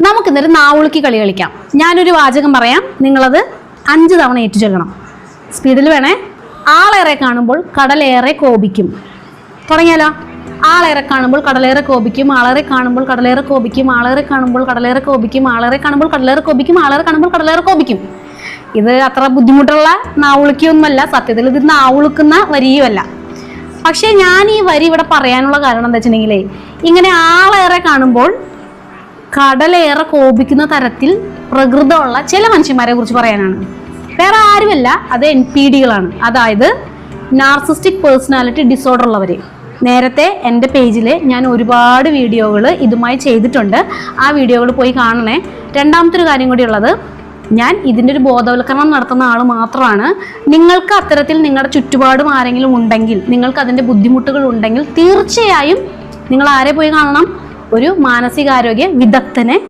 നമുക്കിന്നൊരു നാവുളുക്കി കളി കളിക്കാം. ഞാനൊരു വാചകം പറയാം. നിങ്ങളത് അഞ്ച് തവണ ഏറ്റു ചൊല്ലണം സ്പീഡിൽ വേണേ. ആളേറെ കാണുമ്പോൾ കടലേറെ കോപിക്കും. തുടങ്ങിയാലോ? ആളേറെ കാണുമ്പോൾ കടലേറെ കോപിക്കും ആളേറെ കാണുമ്പോൾ കടലേറെ കോപിക്കും ആളേറെ കാണുമ്പോൾ കടലേറെ കോപിക്കും ആളേറെ കാണുമ്പോൾ കടലേറെ കോപിക്കും ആളേറെ കാണുമ്പോൾ കടലേറെ കോപിക്കും. ഇത് അത്ര ബുദ്ധിമുട്ടുള്ള നാവുളുക്കിയൊന്നുമല്ല. സത്യത്തിൽ ഇത് നാവുളുക്കുന്ന വരിയുമല്ല. പക്ഷേ ഞാൻ ഈ വരി ഇവിടെ പറയാനുള്ള കാരണം എന്താ വെച്ചിട്ടുണ്ടെങ്കിലേ ഇങ്ങനെ ആളേറെ കാണുമ്പോൾ കടലേറെ കോപിക്കുന്ന തരത്തിൽ പ്രകൃതമുള്ള ചില മനുഷ്യന്മാരെ കുറിച്ച് പറയാനാണ്. വേറെ ആരുമല്ല അത് എൻ പി ഡികളാണ്. അതായത് നാർസിസ്റ്റിക് പേഴ്സണാലിറ്റി ഡിസോർഡർ ഉള്ളവർ നേരത്തെ എന്റെ പേജിൽ ഞാൻ ഒരുപാട് വീഡിയോകൾ ഇതുമായി ചെയ്തിട്ടുണ്ട്. ആ വീഡിയോകൾ പോയി കാണണേ. രണ്ടാമത്തെ ഒരു കാര്യം കൂടി ഉള്ളത് ഞാൻ ഇതിന്റെ ഒരു ബോധവൽക്കരണം നടത്തുന്ന ആൾ മാത്രമാണ്. നിങ്ങൾക്ക് അത്തരത്തിൽ നിങ്ങളുടെ ചുറ്റുപാടും ആരെങ്കിലും ഉണ്ടെങ്കിൽ നിങ്ങൾക്ക് അതിന്റെ ബുദ്ധിമുട്ടുകൾ ഉണ്ടെങ്കിൽ തീർച്ചയായും നിങ്ങൾ ആരെ പോയി കാണണം? ഒരു മാനസികാരോഗ്യ വിദഗ്ധനെ